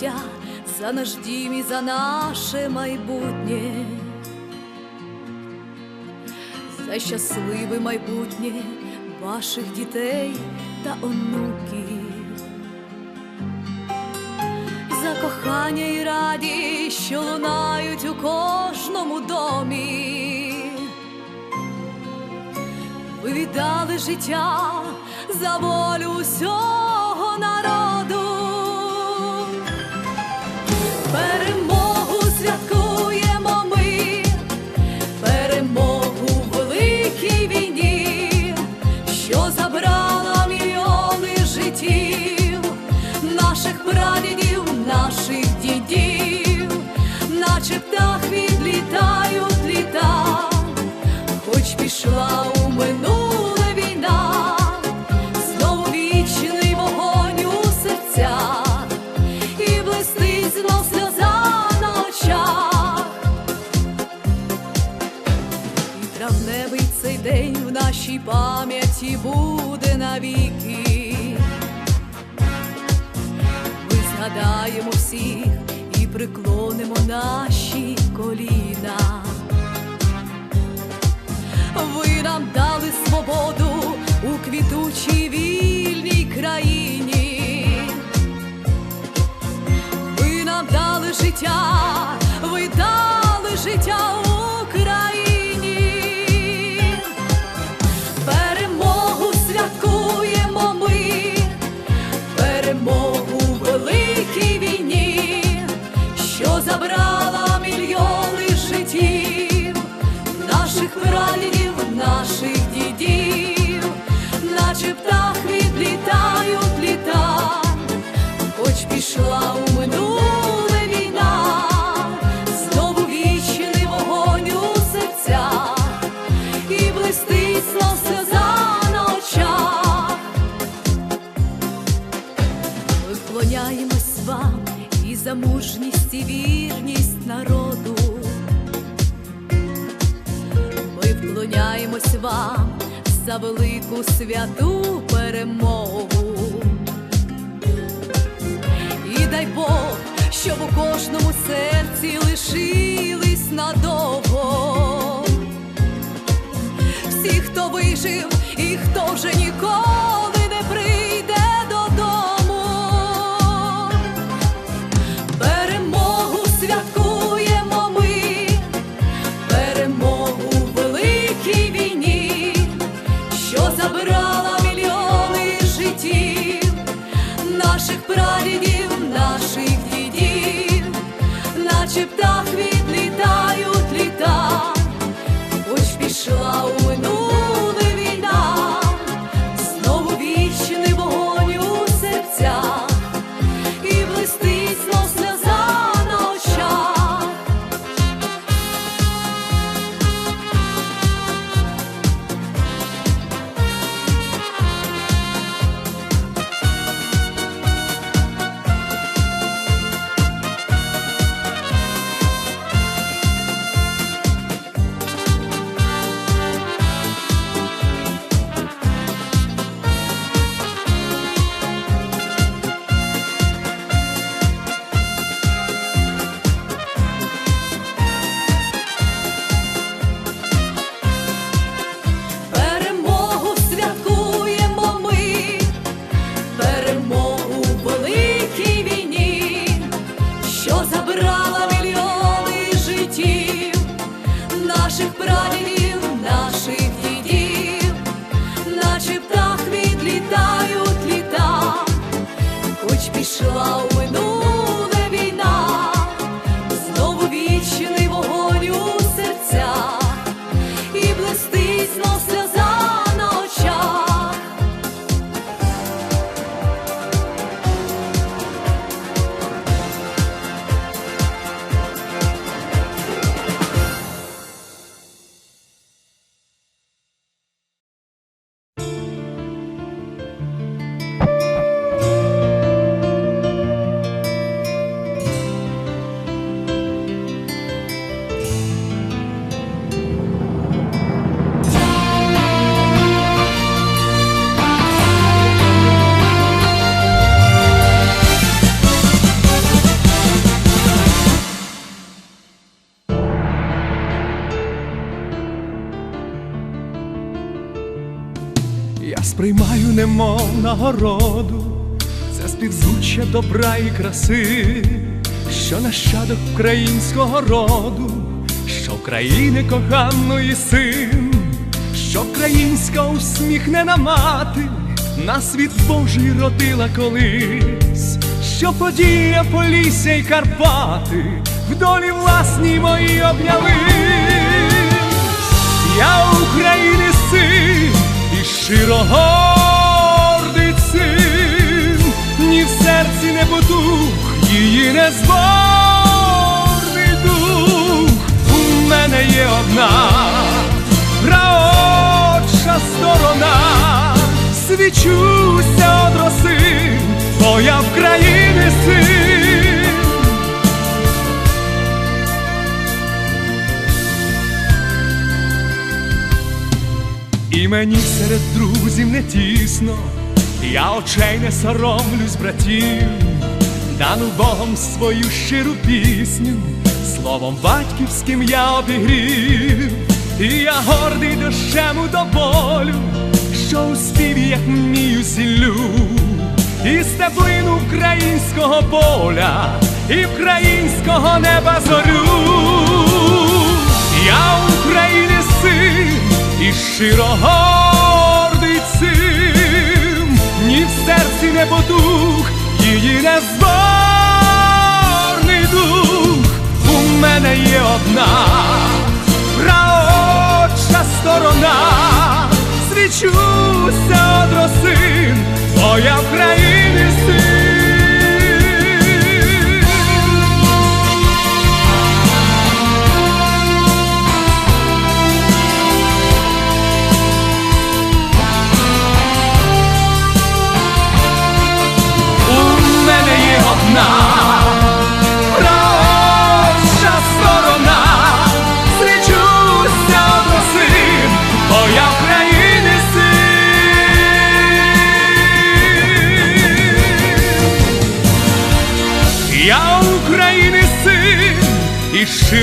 Життя за наш дім і за наше майбутнє, за щасливе майбутнє ваших дітей та онуків, за кохання і радість, що лунають у кожному домі. Ви віддали життя за волю усього народу. Мільйони наших прадідів, наших дідів, наче птах відлітають літа, хоч пішла у минуле війна, знову вогонь у серцях і блистить знов сльоза на. І травневий цей день в нашій пам'яті буде навіки. Згадаємо всіх і приклонимо наші коліна. Ви нам дали свободу у квітучій вільній країні. Ви нам дали життя, ви дали життя вклоняємось вам за велику святу перемогу. І дай Бог, щоб у кожному серці лишились надовго. Всі, хто вижив і хто вже ніколи не прийде сприймаю немов нагороду, це співзвуччя добра і краси, що нащадок українського роду, що України коханої син, що українська усміхнена мати на світ Божий родила колись, що подія Полісся й Карпати в долі власній мої обнялись. Я України син щиро гордий син, ні в серці не потух, її не зборний дух. У мене є одна праотча сторона, свічуся од роси, бо я в країни мені серед друзів не тісно, я очей не соромлюсь, братів, дану Богом свою щиру пісню, словом батьківським я обігрів, і я гордий дощему до болю, що у співі, як вмію, сіллю, і стеблину українського поля, і українського неба зорю. Я України і щиро гордий цим, ні в серці не потух, її незборний дух. У мене є одна праотча сторона, свічуся од росин, бо я в країни син.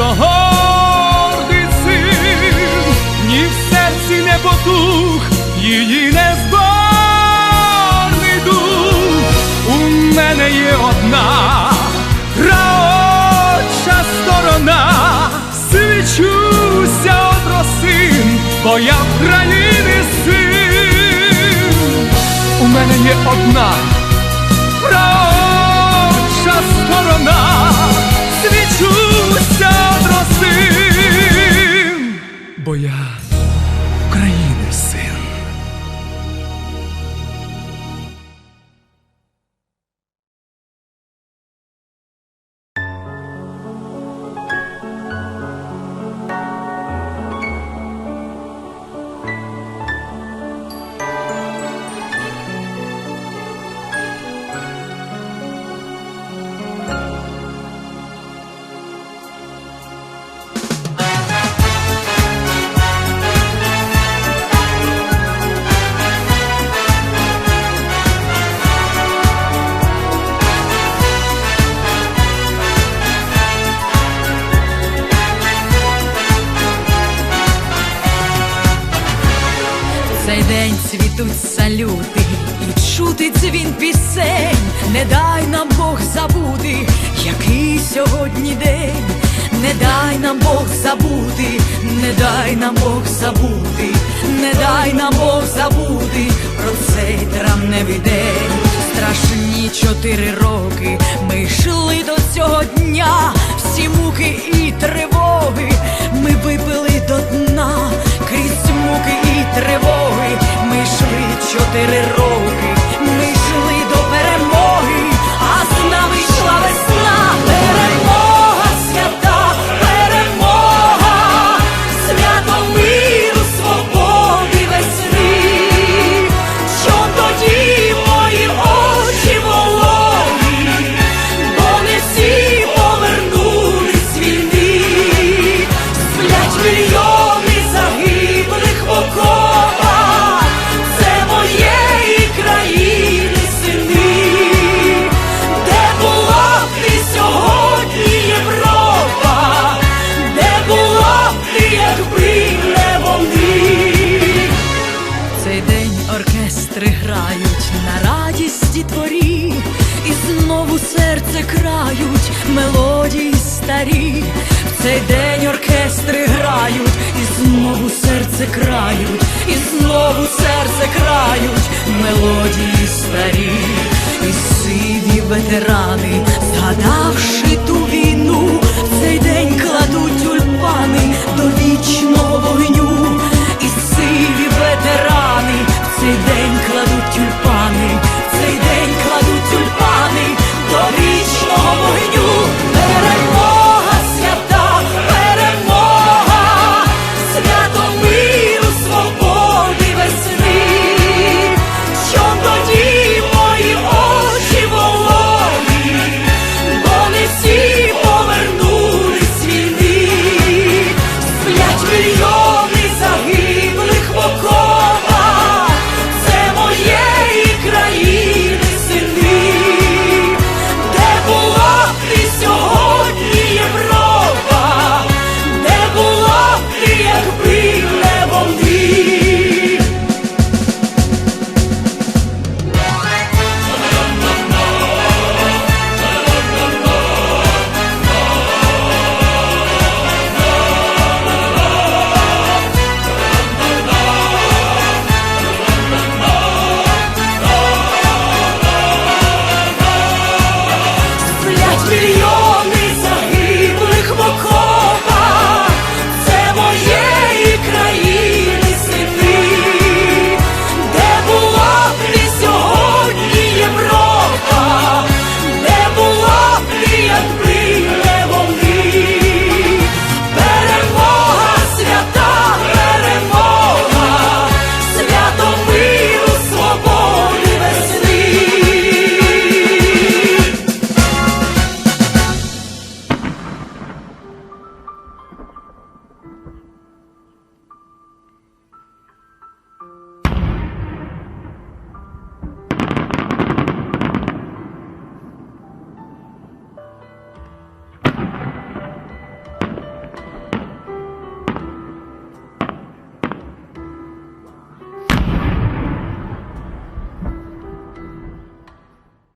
Щиро гордий ні в серці не потух, її не зборний дух. У мене є одна праотча сторона, свічуся одросин, бо я в країни син. У мене є одна цей день цвітуть салюти і чути дзвін пісень. Не дай нам Бог забути, який сьогодні день. Не дай нам Бог забути, не дай нам Бог забути, не дай нам Бог забути про цей травневий день. Страшні чотири роки ми йшли до цього дня, йшли оркестри грають на радісті творі, і знову серце крають мелодії старі, в цей день оркестри грають, і знову серце крають, і знову серце крають мелодії старі, і сиві ветерани, згадавши ту війну, в цей день кладуть тюльпани до вічного